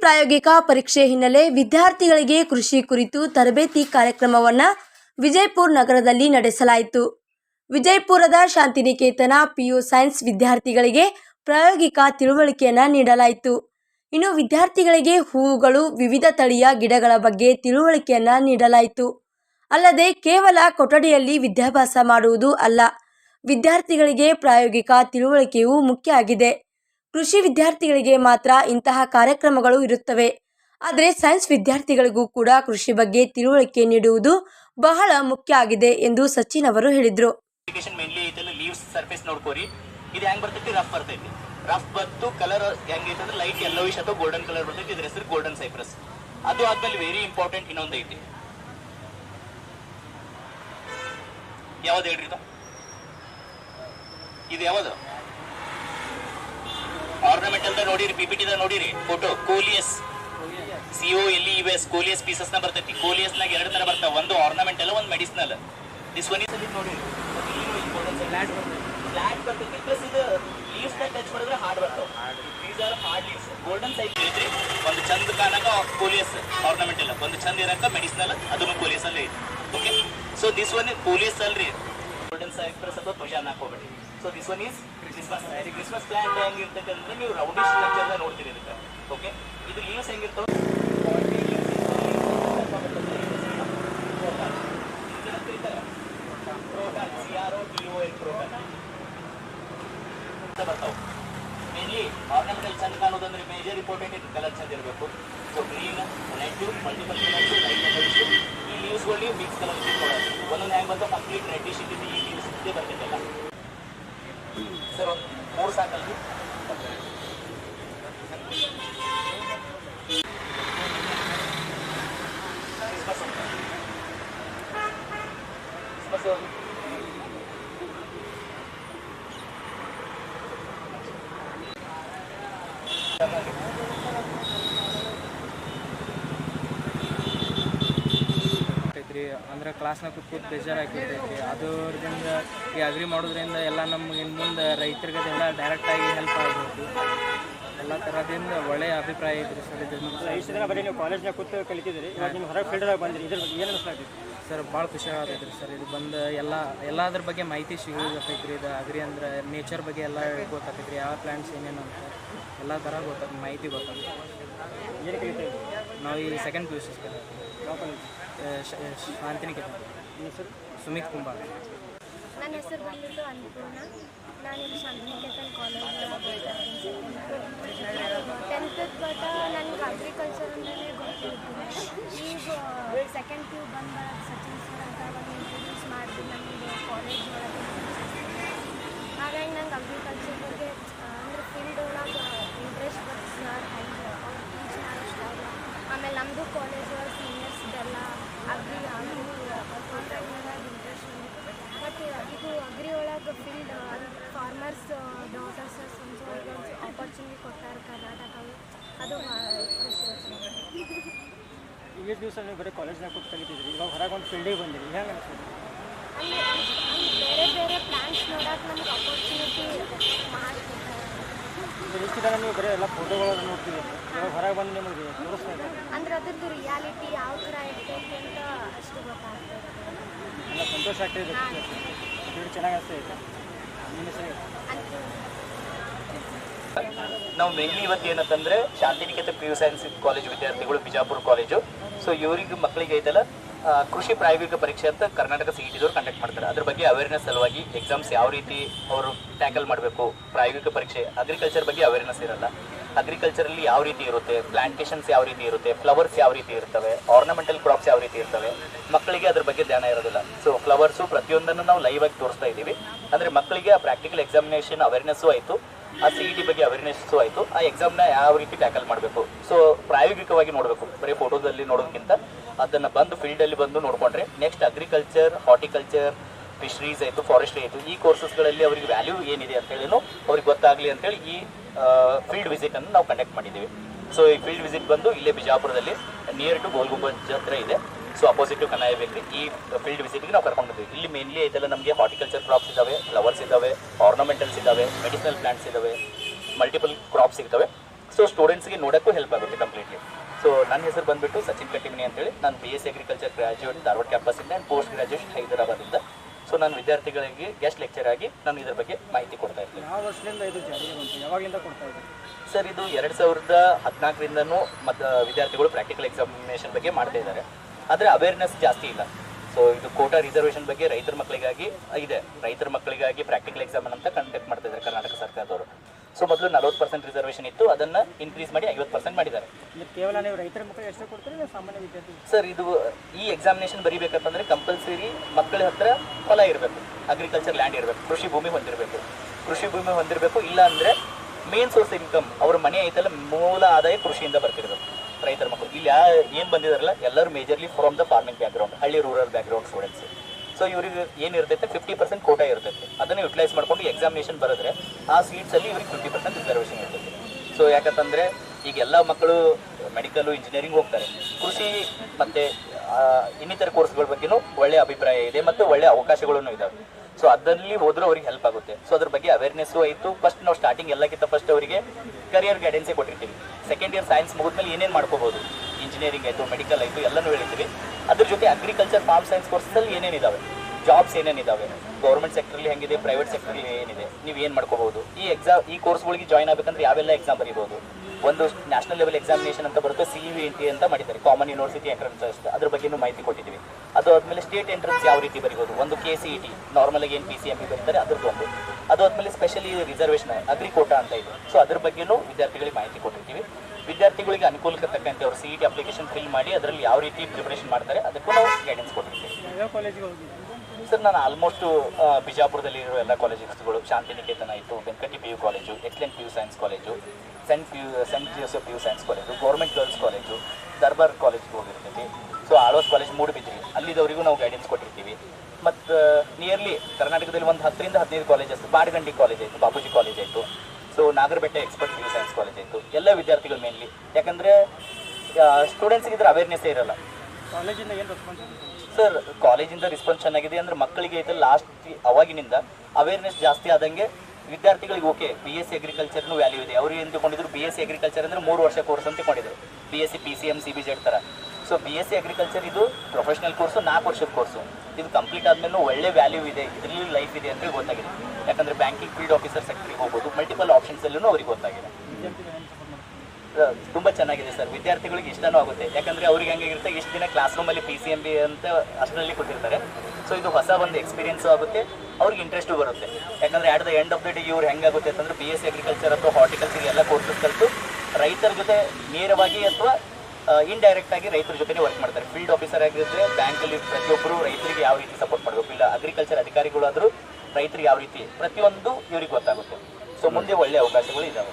ಪ್ರಾಯೋಗಿಕ ಪರೀಕ್ಷೆ ಹಿನ್ನೆಲೆ ವಿದ್ಯಾರ್ಥಿಗಳಿಗೆ ಕೃಷಿ ಕುರಿತು ತರಬೇತಿ ಕಾರ್ಯಕ್ರಮವನ್ನು ವಿಜಯಪುರ ನಗರದಲ್ಲಿ ನಡೆಸಲಾಯಿತು. ವಿಜಯಪುರದ ಶಾಂತಿನಿಕೇತನ ಪಿಯು ಸೈನ್ಸ್ ವಿದ್ಯಾರ್ಥಿಗಳಿಗೆ ಪ್ರಾಯೋಗಿಕ ತಿಳುವಳಿಕೆಯನ್ನು ನೀಡಲಾಯಿತು. ಇನ್ನು ವಿದ್ಯಾರ್ಥಿಗಳಿಗೆ ಹೂವುಗಳು ವಿವಿಧ ತಳಿಯ ಗಿಡಗಳ ಬಗ್ಗೆ ತಿಳುವಳಿಕೆಯನ್ನು ನೀಡಲಾಯಿತು. ಅಲ್ಲದೆ ಕೇವಲ ಕೊಠಡಿಯಲ್ಲಿ ವಿದ್ಯಾಭ್ಯಾಸ ಮಾಡುವುದು ಅಲ್ಲ, ವಿದ್ಯಾರ್ಥಿಗಳಿಗೆ ಪ್ರಾಯೋಗಿಕ ತಿಳುವಳಿಕೆಯು ಮುಖ್ಯ ಆಗಿದೆ. ಕೃಷಿ ವಿದ್ಯಾರ್ಥಿಗಳಿಗೆ ಮಾತ್ರ ಇಂತಹ ಕಾರ್ಯಕ್ರಮಗಳು ಇರುತ್ತವೆ. ಆದರೆ ಸೈನ್ಸ್ ವಿದ್ಯಾರ್ಥಿಗಳಿಗೂ ಕೂಡ ಕೃಷಿ ಬಗ್ಗೆ ತಿಳುವಳಿಕೆ ನೀಡುವುದು ಬಹಳ ಮುಖ್ಯ ಆಗಿದೆ ಎಂದು ಸಚಿನ್ ಅವರು ಹೇಳಿದರು. ಸರ್ಫೇಸ್ ನೋಡ್ಕೋರಿ. ಇದು ಹೆಂಗ್ ಬರ್ತೈತಿ? ರಫ್ ಬರ್ತೈತಿ. ರಫ್ ಬಂತು ಕಲರ್ ಹೆಂಗೈತೆ ಅಂದ್ರೆ ಲೈಟ್ ಯೆಲ್ಲೋವಿಶ್ ಅಥವಾ ಗೋಲ್ಡನ್ ಕಲರ್ ಬರ್ತೈತಿ. ಇದ್ರ ಹೆಸರು ಗೋಲ್ಡನ್ ಸೈಪ್ರಸ್ ಅದು ಆದ್ಮೇಲೆ ವೆರಿ ಇಂಪಾರ್ಟೆಂಟ್ ಇನ್ನೊಂದು ಐತಿ. ಯಾವ್ದು ಹೇಳ್ರಿ ಇದು ಯಾವುದು? ಆರ್ನಮೆಂಟಲ್ ನೋಡಿರಿ ಪಿ ಪಿ ಟಿದ ನೋಡಿರಿ. Photo coleus C O L E S coleus ಪೀಸಸ್ನ ಬರ್ತೈತಿ. ಕೋಲಿಯಸ್ ನಾಗ ಎರಡು ತರ ಬರ್ತಾವ. ಒಂದು ಆರ್ನಮೆಂಟಲ್ ಒಂದು ಮೆಡಿಸಿನಲ್ ದಿಸ್ ಒನ್ ಇಸ್ ನೋಡಿರಿ ಫ್ಲಾಟ್ ಬರ್ತೈತಿ. ಪ್ಲಸ್ ಇದು ಲೀವ್ಸ್ನ ಟಚ್ ಮಾಡಿದ್ರೆ ಹಾರ್ಡ್ ಬರ್ತಾವ. These are hard leaves golden size ಐತ್ರಿ ಒಂದು ಚಂದ ಕಾಣಕ ಕೋಲಿಯಸ್ ಆರ್ನಮೆಂಟಲ್ ಒಂದು ಚಂದ ಇರಕ ಮೆಡಿಸಿನಲ್ ಅದನ್ನು ಕೋಲಿಯಸ್ ಅಲ್ಲೇ ಐತಿ. Okay so this one coleus ಅಲ್ರಿ. ಗೋಲ್ಡನ್ ಸೈಪ್ರೆಸ್ ಅಥವಾ ಧ್ವಜ ಹಾಕೋಬೇಡಿ so this one is Christmas Christmas plant ಹೆಂಗಿರ್ತೈತೆ ಅಂದ್ರೆ ನೀವು ರೌಂಡಿಶ್ ಸ್ಟ್ರಕ್ಚರ್ ನೋಡ್ತೀರಿ ಇದಕ್ಕೆ ಓಕೆ ಇದು ಲೀವ್ಸ್ ಹೆಂಗಿರ್ತಾವ ಬರ್ತಾವೆ ಮೇನ್ಲಿ ಆರ್ನಮೆಂಟಲ್ ಚಂದ ಕಾಣೋದಂದ್ರೆ ಮೇಜರ್ ಇಂಪಾರ್ಟೆಂಟ್ ಇದು ಕಲರ್ ಚಂದ ಇರಬೇಕು so green red multiple colours light ಈ ಲೀವ್ಸ್ಗಳಿಗೆ ಮಿಕ್ಸ್ ಕಲರ್ ಕೊಡೋದು ಒಂದೊಂದು ಹ್ಯಾಂಗ್ ಬಂದು ಕಂಪ್ಲೀಟ್ ರೆಡ್ಡಿಶ್ ಇದ್ದಿದ್ದು ಈ ಲೀವ್ಸ್ ಇದ್ದೇ ಬರ್ತೈತಲ್ಲ ಸರ್ ಒಂದು ಮೂರು ಸಾಕಲ್ರಿ ಕ್ರಿಸ್ಮಸ್ ಅಂತ ಕ್ರಿಸ್ಮಸ್ ಐತ್ರಿ ಅಂದ್ರೆ ಕ್ಲಾಸ್ನಾಗ ಕೂತ್ ಕೂತ್ ಬೇಜಾರಾಗಿರ್ತೈತಿ ಅದರಿಂದ ಈ ಅಗ್ರಿ ಮಾಡೋದ್ರಿಂದ ಎಲ್ಲ ನಮ್ಗೆ ಇನ್ನು ಮುಂದೆ ರೈತರಿಗೆ ಅದೆಲ್ಲ ಡೈರೆಕ್ಟಾಗಿ ಹೆಲ್ಪ್ ಆಗ್ಬೋದು. ಎಲ್ಲ ಥರದಿಂದ ಒಳ್ಳೆಯ ಅಭಿಪ್ರಾಯ ಇದ್ರಿ ಸರ್ ಇಷ್ಟು ಇದು ದಿನ ಬರೀ ನೀವು ಕಾಲೇಜ್ನಾಗ ಕೂತು ಕಲಿತಿದ್ದೀರಿ. ಇವಾಗ ನಿಮ್ಮ ಹೊರಗೆ ಫೀಲ್ಡ್ದಾಗ ಬಂದಿರಿ. ಇದ್ರ ಬಗ್ಗೆ ಏನು ಅನಿಸ್ಲಾಗ್ತೈತಿ? ಸರ್ ಭಾಳ ಖುಷಿ ಆಗತೈತ್ರಿ ಸರ್. ಇದು ಬಂದು ಎಲ್ಲ ಎಲ್ಲದ್ರ ಬಗ್ಗೆ ಮಾಹಿತಿ ಸಿಗೋದೈತ್ರಿ ಇದು ಅಗ್ರಿ ಅಂದ್ರೆ ನೇಚರ್ ಬಗ್ಗೆ ಎಲ್ಲ ಗೊತ್ತಾಗ್ತೈತ್ರಿ ಯಾವ ಪ್ಲಾಂಟ್ಸ್ ಏನೇನು ಅಂತ. ಎಲ್ಲ ಥರ ಗೊತ್ತಾಗ ಮಾಹಿತಿ ಗೊತ್ತಾಗ್ತದೆ ನಾವು ಈ ಸೆಕೆಂಡ್ ಪಿ ಯು ಸಿ ಯಾವ ಕಾಲೇಜ್ ಶಾಂತಿನಿಕೇತನ ನಿಮ್ಮ ಹೆಸರು? ಸುಮಿತ್ ಕುಂಬಾರ್ ನನ್ನ ಹೆಸರು ಬಂದ್ಬಿಟ್ಟು ಅನ್ನಪೂರ್ಣ. ನಾನಿಲ್ಲಿ ಶಾಂತಿನಿಕೇತನ್ ಕಾಲೇಜ್ ಟೆಂತ್ ಬಟ ನನಗೆ ಅಗ್ರಿಕಲ್ಚರ್ ಅಂದ್ರೆ ಗೊತ್ತಿತ್ತು ಈಗ ಸೆಕೆಂಡ್ ಪಿ ಯು ಬಂದ ಸಚಿನ್ ಸರ್ ಅಂತ ಒಂದು ಇಂಟ್ರೊಡ್ಯೂಸ್ ಮಾಡಿದ್ರು ನನಗೆ ಕಾಲೇಜ್ ಒಳಗೆ. ಹಾಗಾಗಿ ನಂಗೆ ಅಗ್ರಿಕಲ್ಚರ್ ಬಗ್ಗೆ ಅಂದರೆ ಫೀಲ್ಡ್ ಒಳಗೆ ಇಂಟ್ರೆಸ್ಟ್ ಬರ್ತದೆ ಸರ್ ಹೆಂಗೆ ಅವ್ರು ಟೀಚ್ ಮಾಡೋಷ್ಟಾಗ ಆಮೇಲೆ ನಮ್ಮದು ಕಾಲೇಜ್ ಒಳಗೆ ಸೀನಿಯರ್ಸ್ ಇದೆಲ್ಲ ಅಗ್ರಿ ಆಗಲಿ ಕಾಂಟ್ರಾಕ್ಟ್ನಾಗ ಇಂಟ್ರೆಸ್ಟ್ ಬಟ್ ಇದು ಅಗ್ರಿ ಒಳಗೆ ಫೀಲ್ಡ್ ಫಾರ್ಮರ್ಸ್ ಡಾಟರ್ಸ್ ಸಂಜೆ ಆಪರ್ಚುನಿಟಿ ಕೊಟ್ಟಾರೆ ಕರ್ನಾಟಕವು ಅದು ಭಾಳ ಖುಷಿ ಆಯ್ತು ಇಷ್ಟು ದಿವಸ ನೀವು ಬರೀ ಕಾಲೇಜ್ನಾಗ ಕೂತ್ ಕಲಿತಿದ್ರಿ ಇವಾಗ ಹೊರಗೆ ಒಂದು ಫೀಲ್ಡಿಗೆ ಬಂದಿರಿ ಹೆಂಗೆ ಅನಿಸ್ತದೆ ಬೇರೆ ಬೇರೆ ಪ್ಲ್ಯಾನ್ಸ್ ನೋಡೋಕೆ ನಮ್ಗೆ ಅಪರ್ಚುನಿಟಿ ಮಾಡಿಕೊಡ್ತಾರೆ ಇಷ್ಟು ದಿನ ನೀವು ಬರೀ ಎಲ್ಲ ಫೋಟೋಗಳನ್ನು ನೋಡ್ತಿದ್ದೀರಿ ಇವಾಗ ಹೊರಗೆ ಬಂದು ನಿಮಗೆ ತೋರಿಸ್ತಾ ಇದ್ದಾರೆ. ಅಂದ್ರೆ ಅದ್ರದ್ದು ರಿಯಾಲಿಟಿ ಯಾವ ಥರ ಇರ್ತೈತೆ ಅಂತ ಅಷ್ಟು ಗೊತ್ತಾಗ್ತದೆ ಎಲ್ಲ ಸಂತೋಷ ಆಗ್ತಿದೆ ಚೆನ್ನಾಗಿ ಅನಿಸ್ತೈತೆ ನಿಮ್ಮ ಹೆಸರು ನಾವು ಮೇನ್ಲಿ ಇವತ್ತು ಏನಂತಂದ್ರೆ Shantiniketan P U science college ವಿದ್ಯಾರ್ಥಿಗಳು ಬಿಜಾಪುರ ಕಾಲೇಜು ಸೊ ಇವರಿಗೆ ಮಕ್ಕಳಿಗೆ ಆ, ಕೃಷಿ ಪ್ರಾಯೋಗಿಕ ಪರೀಕ್ಷೆ ಅಂತ ಕರ್ನಾಟಕ ಸಿ ಇ ಟಿದವ್ರು ಕಂಡಕ್ಟ್ ಮಾಡ್ತಾರೆ. ಅದ್ರ ಬಗ್ಗೆ ಅವೇರ್ನೆಸ್ ಸಲುವಾಗಿ ಎಕ್ಸಾಮ್ಸ್ ಯಾವ ರೀತಿ ಅವರು ಟ್ಯಾಕಲ್ ಮಾಡಬೇಕು ಪ್ರಾಯೋಗಿಕ ಪರೀಕ್ಷೆ ಅಗ್ರಿಕಲ್ಚರ್ ಬಗ್ಗೆ ಅವೇರ್ನೆಸ್ ಇರಲ್ಲ. ಅಗ್ರಿಕಲ್ಚರಲ್ಲಿ ಯಾವ ರೀತಿ ಇರುತ್ತೆ ಪ್ಲಾಂಟೇಷನ್ಸ್ ಯಾವ ರೀತಿ ಇರುತ್ತೆ ಫ್ಲವರ್ಸ್ ಯಾವ ರೀತಿ ಇರ್ತವೆ ಆರ್ನಮೆಂಟಲ್ ಕ್ರಾಪ್ಸ್ ಯಾವ ರೀತಿ ಇರ್ತವೆ ಮಕ್ಕಳಿಗೆ ಅದ್ರ ಬಗ್ಗೆ ಧ್ಯಾನ ಇರೋದಿಲ್ಲ. ಸೊ ಫ್ಲವರ್ಸು ಪ್ರತಿಯೊಂದನ್ನು ನಾವು ಲೈವ್ ಆಗಿ ತೋರಿಸ್ತಾ ಇದ್ದೀವಿ. ಅಂದರೆ ಮಕ್ಕಳಿಗೆ ಆ ಪ್ರಾಕ್ಟಿಕಲ್ ಎಕ್ಸಾಮಿನೇಷನ್ ಅವೇರ್ನೆಸ್ಸು ಆಯಿತು. ಆ ಸಿ ಇ ಟಿ ಬಗ್ಗೆ ಅವೇರ್ನೆಸ್ಸು ಆಯಿತು. ಆ ಎಕ್ಸಾಮ್ನ ಯಾವ ರೀತಿ ಟ್ಯಾಕಲ್ ಮಾಡಬೇಕು? ಸೊ ಪ್ರಾಯೋಗಿಕವಾಗಿ ನೋಡಬೇಕು. ಬರೀ ಫೋಟೋದಲ್ಲಿ ನೋಡೋದಕ್ಕಿಂತ ಅದನ್ನು ಬಂದು ಫೀಲ್ಡಲ್ಲಿ ಬಂದು ನೋಡಿಕೊಂಡ್ರೆ ನೆಕ್ಸ್ಟ್ ಅಗ್ರಿಕಲ್ಚರ್ ಹಾರ್ಟಿಕಲ್ಚರ್ ಫಿಶರೀಸ್ ಆಯಿತು ಫಾರೆಸ್ಟ್ರಿ ಆಯಿತು, ಈ ಕೋರ್ಸಸ್ಗಳಲ್ಲಿ ಅವರಿಗೆ ವ್ಯಾಲ್ಯೂ ಏನಿದೆ ಅಂತೇಳಿನೂ ಅವ್ರಿಗೆ ಗೊತ್ತಾಗಲಿ ಅಂತೇಳಿ ಈ ಫೀಲ್ಡ್ ವಿಸಿಟನ್ನು ನಾವು ಕಂಡಕ್ಟ್ ಮಾಡಿದ್ದೀವಿ. ಸೊ ಈ ಫೀಲ್ಡ್ ವಿಸಿಟ್ ಬಂದು ಇಲ್ಲೇ ಬಿಜಾಪುರದಲ್ಲಿ ನಿಯರ್ ಟು ಗೋಲ್ಗುಂಬಜ್ ಹತ್ರ ಇದೆ. ಸೊ ಅಪೋಸಿಟ್ ಟು ಕನ್ನಾಯ ಬೇಕ್ರಿ ಈ ಫೀಲ್ಡ್ ವಿಸಿಟ್ಗೆ ನಾವು ಕರ್ಕೊಂಡು ಹೋಗ್ತೀವಿ ಇಲ್ಲಿ ಮೇನ್ಲಿ ಐತೆಲ್ಲ ನಮಗೆ ಹಾರ್ಟಿಕಲ್ಚರ್ ಕ್ರಾಪ್ಸ್ ಇದ್ದಾವೆ ಫ್ಲವರ್ಸ್ ಇದ್ದಾವೆ ಆರ್ನಮೆಂಟಲ್ಸ್ ಇದಾವೆ ಮೆಡಿಸಿನಲ್ ಪ್ಲಾಂಟ್ಸ್ ಇದಾವೆ ಮಲ್ಟಿಪಲ್ ಕ್ರಾಪ್ಸ್ ಸಿಗ್ತವೆ. ಸೊ ಸ್ಟೂಡೆಂಟ್ಸ್ಗೆ ನೋಡೋಕ್ಕೂ ಹೆಲ್ಪ್ ಆಗುತ್ತೆ ಕಂಪ್ಲೀಟ್ಲಿ ಸೊ ನನ್ನ ಹೆಸರು ಬಂದುಬಿಟ್ಟು ಸಚಿನ್ ಕಟ್ಟಿಮಿನಿ ಅಂತೇಳಿ. ನಾನು B S agriculture graduate Dharwad ಕ್ಯಾಂಪಸ್ಸಿಂದ and post graduate ಹೈದರಾಬಾದಿಂದ ಸೊ ನಾನು ವಿದ್ಯಾರ್ಥಿಗಳಿಗೆ ಗೆಸ್ಟ್ ಲೆಕ್ಚರ್ ಆಗಿ ನಾನು ಇದರ ಬಗ್ಗೆ ಮಾಹಿತಿ ಕೊಡ್ತಾ ಇರ್ತೀನಿ. ಯಾವ ವರ್ಷದಿಂದ ಇದು ಜಾರಿಗೆ ಯಾವಾಗಿಂದ ಕೊಡ್ತಾ ಇದ್ದೀವಿ ಸರ್ ಇದು ಎರಡು ಸಾವಿರದ ಹದಿನಾಲ್ಕರಿಂದನೂ ಮತ್ತು ವಿದ್ಯಾರ್ಥಿಗಳು ಪ್ರಾಕ್ಟಿಕಲ್ ಎಕ್ಸಾಮಿನೇಷನ್ ಬಗ್ಗೆ ಮಾಡ್ತಾ ಇದ್ದಾರೆ. ಆದರೆ ಅವೇರ್ನೆಸ್ ಜಾಸ್ತಿ ಇಲ್ಲ. ಸೊ ಇದು ಕೋಟಾ ರಿಸರ್ವೇಷನ್ ಬಗ್ಗೆ ರೈತರ ಮಕ್ಕಳಿಗಾಗಿ ಇದೆ. ರೈತರ ಮಕ್ಕಳಿಗಾಗಿ ಪ್ರಾಕ್ಟಿಕಲ್ ಎಕ್ಸಾಮ್ ಅಂತ ಕಂಡಕ್ಟ್ ಮಾಡ್ತಾ ಇದ್ದಾರೆ ಕರ್ನಾಟಕ ಸರ್ಕಾರದವರು. ಸೊ ಮೊದಲು ನಲವತ್ತು ಪರ್ಸೆಂಟ್ ರಿಸರ್ವೇಷನ್ ಇತ್ತು. ಅದನ್ನು ಇನ್ಕ್ರೀಸ್ ಮಾಡಿ ಐವತ್ತು ಪರ್ಸೆಂಟ್ ಮಾಡಿದ್ದಾರೆ. ಇದು ಕೇವಲ ನೀವು ರೈತರ ಮಕ್ಕಳು ಎಷ್ಟು ಕೊಡ್ತೀರಿ ಸಾಮಾನ್ಯ ವಿದ್ಯಾರ್ಥಿ ಸರ್ ಇದು ಈ ಎಕ್ಸಾಮಿನೇಷನ್ ಬರೀಬೇಕಂತಂದ್ರೆ ಕಂಪಲ್ಸರಿ ಮಕ್ಕಳ ಹತ್ರ ಹೊಲ ಇರಬೇಕು. ಅಗ್ರಿಕಲ್ಚರ್ ಲ್ಯಾಂಡ್ ಇರಬೇಕು. ಕೃಷಿ ಭೂಮಿ ಹೊಂದಿರಬೇಕು. ಕೃಷಿ ಭೂಮಿ ಹೊಂದಿರಬೇಕು. ಇಲ್ಲ ಅಂದರೆ ಮೇನ್ ಸೋರ್ಸ್ ಇನ್ಕಮ್ ಅವ್ರ ಮನೆ ಐತಲ್ಲ ಮೂಲ ಆದಾಯ ಕೃಷಿಯಿಂದ ಬರ್ತಿರ್ಬೇಕು ರೈತರ ಮಕ್ಕಳು. ಇಲ್ಲಿ ಯಾ ಏನು ಬಂದಿದಾರಲ್ಲ, ಎಲ್ಲರೂ majorly from the farming background ಹಳ್ಳಿ ರೂರಲ್ ಬ್ಯಾಕ್ಗ್ರೌಂಡ್ ಸ್ಟೂಡೆಂಟ್ಸ್ ಸೊ ಇವ್ರಿಗೆ ಏನು ಇರ್ತೈತೆ ಫಿಫ್ಟಿ ಪರ್ಸೆಂಟ್ ಕೋಟಾ ಇರ್ತೈತೆ. ಅದನ್ನು ಯುಟಿಲೈಸ್ ಮಾಡ್ಕೊಂಡು ಎಕ್ಸಾಮಿನೇಷನ್ ಬರೆದ್ರೆ, ಆ ಸೀಟ್ಸಲ್ಲಿ ಇವ್ರಿಗೆ ಫಿಫ್ಟಿ ಪರ್ಸೆಂಟ್ ರಿಸರ್ವೇಷನ್ ಇರ್ತೈತೆ. ಸೊ ಯಾಕಂತಂದರೆ, ಈಗ ಎಲ್ಲ ಮಕ್ಕಳು ಮೆಡಿಕಲು ಇಂಜಿನಿಯರಿಂಗ್ ಹೋಗ್ತಾರೆ. ಕೃಷಿ ಮತ್ತು ಇನ್ನಿತರ ಕೋರ್ಸ್ಗಳ ಬಗ್ಗೆನೂ ಒಳ್ಳೆಯ ಅಭಿಪ್ರಾಯ ಇದೆ, ಮತ್ತು ಒಳ್ಳೆಯ ಅವಕಾಶಗಳೂ ಇದ್ದಾವೆ ಸೊ ಅದರಲ್ಲಿ ಹೋದ್ರೆ ಅವ್ರಿಗೆ ಹೆಲ್ಪ್ ಆಗುತ್ತೆ. ಸೊ ಅದ್ರ ಬಗ್ಗೆ ಅವೇರ್ನೆಸ್ಸು ಆಯಿತು. ಫಸ್ಟ್ ನಾವು ಸ್ಟಾರ್ಟಿಂಗ್ ಎಲ್ಲಕ್ಕಿಂತ ಫಸ್ಟ್ ಅವರಿಗೆ ಕರಿಯರ್ ಗೈಡೆನ್ಸ್ ಕೊಟ್ಟಿರ್ತೀವಿ. ಸೆಕೆಂಡ್ ಇಯರ್ ಸೈನ್ಸ್ ಮುಗಿದ್ಮೇಲೆ ಏನೇನು ಮಾಡ್ಕೋಬಹುದು ಇಂಜಿನಿಯರಿಂಗ್ ಆಯಿತು ಮೆಡಿಕಲ್ ಆಯಿತು, ಎಲ್ಲನೂ ಹೇಳ್ತೀವಿ ಅದ್ರ ಜೊತೆ ಅಗ್ರಿಕಲ್ಚರ್ ಫಾರ್ಮ್ ಸೈನ್ಸ್ ಕೋರ್ಸಲ್ಲಿ ಏನೇನಿದಾವೆ ಜಾಬ್ಸ್ ಏನೇನಿದಾವೆ ಗೌರ್ಮೆಂಟ್ ಸೆಕ್ಟ್ರಲ್ಲಿ ಹೆಂಗಿದೆ? ಪ್ರೈವೇಟ್ ಸೆಕ್ಟ್ರಲ್ಲಿ ಏನಿದೆ? ನೀವು ಏನು ಮಾಡ್ಕೋಬಹುದು? ಈ ಎಕ್ಸಾಮ್ ಈ ಕೋರ್ಸ್ಗಳಿಗೆ ಜಾಯ್ನ್ ಆಗಬೇಕಂದ್ರೆ ಯಾವೆಲ್ಲ ಎಕ್ಸಾಮ್ ಬರೀಬಹುದು? ಒಂದು ನ್ಯಾಷನಲ್ ಲೆವೆಲ್ ಎಕ್ಸಾಮಿನೇಷನ್ ಅಂತ ಬರುತ್ತೆ ಸಿ ಯು ಎನ್ ಟಿ ಅಂತ ಮಾಡಿದ್ದಾರೆ. ಕಾಮನ್ ಯೂನಿವರ್ಸಿಟಿ ಎಂಟ್ರೆನ್ಸ್ ಅಷ್ಟು ಅದ್ರ ಬಗ್ಗೆನೂ ಮಾಹಿತಿ ಕೊಟ್ಟಿದ್ದೀವಿ. ಅದು ಆದ್ಮೇಲೆ ಸ್ಟೇಟ್ ಎಂಟ್ರೆನ್ಸ್ ಯಾವ ರೀತಿ ಬರೀಬೋದು? ಒಂದು ಕೆ ಸಿ ಇ ಟಿ ನಾರ್ಮಲಾಗಿ ಏನು ಪಿ ಸಿ ಎಂ ಬಿ ಬರೀತಾರೆ ಅದ್ರದ್ದು ಒಂದು ಅದು ಆದ್ಮೇಲೆ ಸ್ಪೆಷಲಿ ರಿಸರ್ವೇಷನ್ ಅಗ್ರಿ ಕೋಟಾ ಅಂತ ಇದೆ. ಸೊ ಅದ್ರ ಬಗ್ಗೆನೂ ವಿದ್ಯಾರ್ಥಿಗಳಿಗೆ ಮಾಹಿತಿ ಕೊಟ್ಟಿರ್ತೀವಿ. ವಿದ್ಯಾರ್ಥಿಗಳಿಗೆ ಅನುಕೂಲಕ್ಕೆ ತಕ್ಕಂತೆ ಅವರು C E T application fill ಮಾಡಿ ಅದರಲ್ಲಿ ಯಾವ ರೀತಿ ಪ್ರಿಪರೇಷನ್ ಮಾಡ್ತಾರೆ ಅದಕ್ಕೂ ನಾವು ಗೈಡೆನ್ಸ್ ಕೊಟ್ಟಿರ್ತೀವಿ. ಸರ್ ನಾನು ಆಲ್ಮೋಸ್ಟ್ ಬಿಜಾಪುರದಲ್ಲಿ ಇರೋ ಎಲ್ಲ ಕಾಲೇಜಸ್ಗಳು ಶಾಂತಿನಿಕೇತನ ಇತ್ತು Venkati P U college excellent P U science college saint P U saint Joseph P U science college government girls college Darbar ಕಾಲೇಜ್ಗೆ ಹೋಗಿರ್ತೀವಿ ಸೊ ಆಳ್ವಾಸ್ ಕಾಲೇಜ್ ಮೂಡುಬಿದ್ರಿ ಅಲ್ಲಿದವರಿಗೂ ನಾವು ಗೈಡೆನ್ಸ್ ಕೊಟ್ಟಿರ್ತೀವಿ. ಮತ್ತು ನಿಯರ್ಲಿ ಕರ್ನಾಟಕದಲ್ಲಿ ಒಂದು ಹತ್ತರಿಂದ ಹದಿನೈದು ಕಾಲೇಜಸ್ ಬಾಡಗಂಡಿ ಕಾಲೇಜ್ ಆಯಿತು ಬಾಪೂಜಿ ಕಾಲೇಜ್ ಆಯಿತು. So Nagarabette expert civil science college ಆಯಿತು. ಎಲ್ಲ ವಿದ್ಯಾರ್ಥಿಗಳು ಮೇನ್ಲಿ ಯಾಕಂದರೆ ಸ್ಟೂಡೆಂಟ್ಸ್ಗೆ ಇದ್ರೆ ಅವೇರ್ನೆಸ್ಸೇ ಇರಲ್ಲ. ಕಾಲೇಜಿಂದ ಏನು ರೆಸ್ಪಾನ್ಸ್ ಸರ್ ಕಾಲೇಜಿಂದ ರೆಸ್ಪಾನ್ಸ್ ಚೆನ್ನಾಗಿದೆ ಅಂದ್ರೆ ಮಕ್ಕಳಿಗೆ ಐತೆ ಲಾಸ್ಟ್ ಅವಾಗಿನಿಂದ ಅವೇರ್ನೆಸ್ ಜಾಸ್ತಿ ಆದಂಗೆ ವಿದ್ಯಾರ್ಥಿಗಳಿಗೆ ಓಕೆ ಬಿ ಎಸ್ ಸಿ ಅಗ್ರಿಕಲ್ಚರ್ನು ವ್ಯಾಲ್ಯೂ ಇದೆ. ಅವರು ಏನು ತಿಳ್ಕೊಂಡಿದ್ರು ಬಿ ಎಸ್ ಸಿ ಅಗ್ರಿಕಲ್ಚರ್ ಅಂದ್ರೆ ಮೂರು ವರ್ಷ ಕೋರ್ಸ್ ಅಂತ ತಿಳ್ಕೊಂಡಿದ್ರು. B S C P C M C B Z ಥರ so B S C agriculture ಇದು ಪ್ರೊಫೆಷನಲ್ ಕೋರ್ಸು ನಾಲ್ಕು ವರ್ಷದ ಕೋರ್ಸು ಇದು ಕಂಪ್ಲೀಟ್ ಆದಮೇಲೆ ಒಳ್ಳೆ ವ್ಯಾಲ್ಯೂ ಇದೆ. ಇದರಲ್ಲಿ ಲೈಫ್ ಇದೆ ಅಂತ ಗೊತ್ತಾಗಿದೆ. ಯಾಕಂದ್ರೆ ಬ್ಯಾಂಕಿಂಗ್ ಫೀಲ್ಡ್ ಆಫೀಸರ್ ಸೆಕ್ಟ್ರಿಗೆ ಹೋಗ್ಬೋದು. ಮಲ್ಟಿಪಲ್ ಆಪ್ಷನ್ಸಲ್ಲೂ ಅವ್ರಿಗೆ ಗೊತ್ತಾಗಿದೆ. ತುಂಬಾ ಚೆನ್ನಾಗಿದೆ ಸರ್ ವಿದ್ಯಾರ್ಥಿಗಳಿಗೆ ಇಷ್ಟನೂ ಆಗುತ್ತೆ. ಯಾಕಂದ್ರೆ ಅವ್ರಿಗೆ ಹೆಂಗಾಗಿರುತ್ತೆ ಇಷ್ಟು ದಿನ ಕ್ಲಾಸ್ ರೂಮಲ್ಲಿ ಪಿ ಸಿ ಎಂ ಬಿ ಅಂತ ಅಷ್ಟರಲ್ಲಿ ಕೊಟ್ಟಿರ್ತಾರೆ ಸೊ ಇದು ಹೊಸ ಒಂದು ಎಕ್ಸ್ಪೀರಿಯನ್ಸು ಆಗುತ್ತೆ. ಅವ್ರಿಗೆ ಇಂಟ್ರೆಸ್ಟು ಬರುತ್ತೆ. ಯಾಕಂದ್ರೆ at the end of the day ಇವ್ರು ಹೆಂಗಾಗುತ್ತೆ ಅಂತಂದ್ರೆ ಬಿ ಎಸ್ ಸಿ ಅಗ್ರಿಕಲ್ಚರ್ ಅಥವಾ ಹಾರ್ಟಿಕಲ್ಚರ್ ಎಲ್ಲ ಕೋರ್ಸಸ್ ಕಲಿತು ರೈತರ ಜೊತೆ ನೇರವಾಗಿ ಅಥವಾ ಇಂಡೈರೆಕ್ಟ್ ಆಗಿ ರೈತರ ಜೊತೆ ವರ್ಕ್ ಮಾಡ್ತಾರೆ. ಫೀಲ್ಡ್ ಆಫೀಸರ್ ಆಗಿದ್ರೆ ಬ್ಯಾಂಕಲ್ಲಿ ಪ್ರತಿಯೊಬ್ಬರು ರೈತರಿಗೆ ಯಾವ ರೀತಿ ಸಪೋರ್ಟ್ ಮಾಡಬೇಕು? ಇಲ್ಲ ಅಗ್ರಿಕಲ್ಚರ್ ಅಧಿಕಾರಿಗಳಾದರೂ ರೈತರಿಗೆ ಯಾವ ರೀತಿ? ಪ್ರತಿಯೊಂದು ಇವ್ರಿಗೆ ಗೊತ್ತಾಗುತ್ತೆ. ಸೊ ಮುಂದೆ ಒಳ್ಳೆ ಅವಕಾಶಗಳು ಇದ್ದಾವೆ